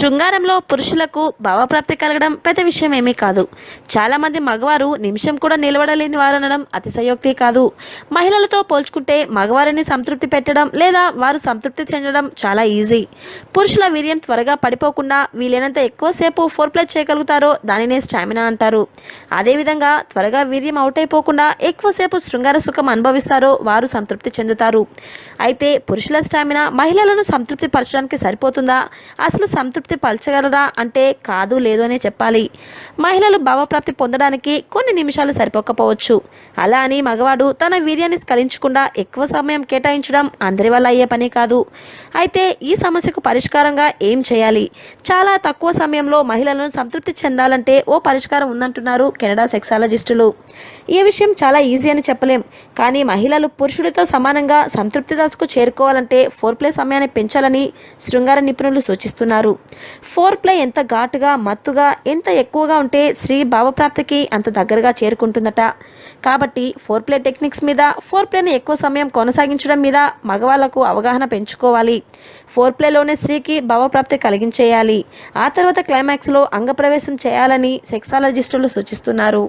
శృంగారంలో పురుషులకు భావప్రాప్తి కలగడం పెద్ద విషయం ఏమీ కాదు. చాలామంది మగవారు నిమిషం కూడా నిలబడలేని వారనడం అతిశయోక్తి కాదు. మహిళలతో పోల్చుకుంటే మగవారిని సంతృప్తి పెట్టడం లేదా వారు సంతృప్తి చెందడం చాలా ఈజీ. పురుషుల వీర్యం త్వరగా పడిపోకుండా వీలైనంత ఎక్కువసేపు ఫోర్ ప్లస్ చేయగలుగుతారో దానినే స్టామినా అంటారు. అదేవిధంగా త్వరగా వీర్యం అవుట్ అయిపోకుండా ఎక్కువసేపు శృంగార సుఖం అనుభవిస్తారో వారు సంతృప్తి చెందుతారు. అయితే పురుషుల స్టామినా మహిళలను సంతృప్తి పరచడానికి సరిపోతుందా? అసలు సంతృప్తి పరచగలరా అంటే కాదు లేదు అనే చెప్పాలి. మహిళలు భావప్రాప్తి పొందడానికి కొన్ని నిమిషాలు సరిపోకపోవచ్చు. అలా అని మగవాడు తన వీర్యాన్ని స్కలించకుండా ఎక్కువ సమయం కేటాయించడం అందరి వల్ల అయ్యే పని కాదు. అయితే ఈ సమస్యకు పరిష్కారంగా ఏం చేయాలి? చాలా తక్కువ సమయంలో మహిళలను సంతృప్తి చెందాలంటే ఓ పరిష్కారం ఉందంటున్నారు కెనడా సెక్సాలజిస్టులు. ఈ విషయం చాలా ఈజీ అని చెప్పలేం. కానీ మహిళలు పురుషుడితో సమానంగా సంతృప్తి దశకు చేరుకోవాలంటే ఫోర్ ప్లే సమయాన్ని పెంచాలని శృంగార నిపుణులు సూచిస్తున్నారు. ఫోర్ ప్లే ఎంత ఘాటుగా మత్తుగా ఎంత ఎక్కువగా ఉంటే స్త్రీ భావప్రాప్తికి అంత దగ్గరగా చేరుకుంటుందట. కాబట్టి ఫోర్ ప్లే టెక్నిక్స్ మీద ఫోర్ ప్లేని ఎక్కువ సమయం కొనసాగించడం మీద మగవాళ్ళకు అవగాహన పెంచుకోవాలి. ఫోర్ ప్లేలోనే స్త్రీకి భావప్రాప్తి కలిగించేయాలి. ఆ తర్వాత క్లైమాక్స్లో అంగప్రవేశం చేయాలని సెక్సాలజిస్టులు సూచిస్తున్నారు.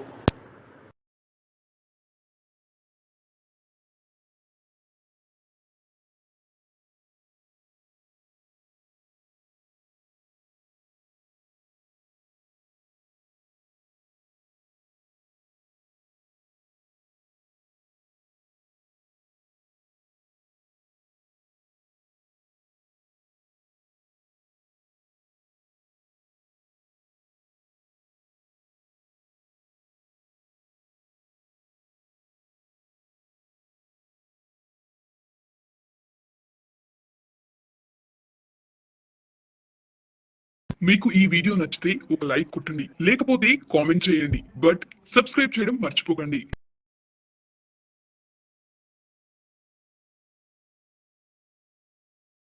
మీకు ఈ వీడియో నచ్చితే ఒక లైక్ కొట్టండి లేకపోతే కామెంట్ చేయండి. బట్ సబ్స్క్రైబ్ చేయడం మర్చిపోకండి.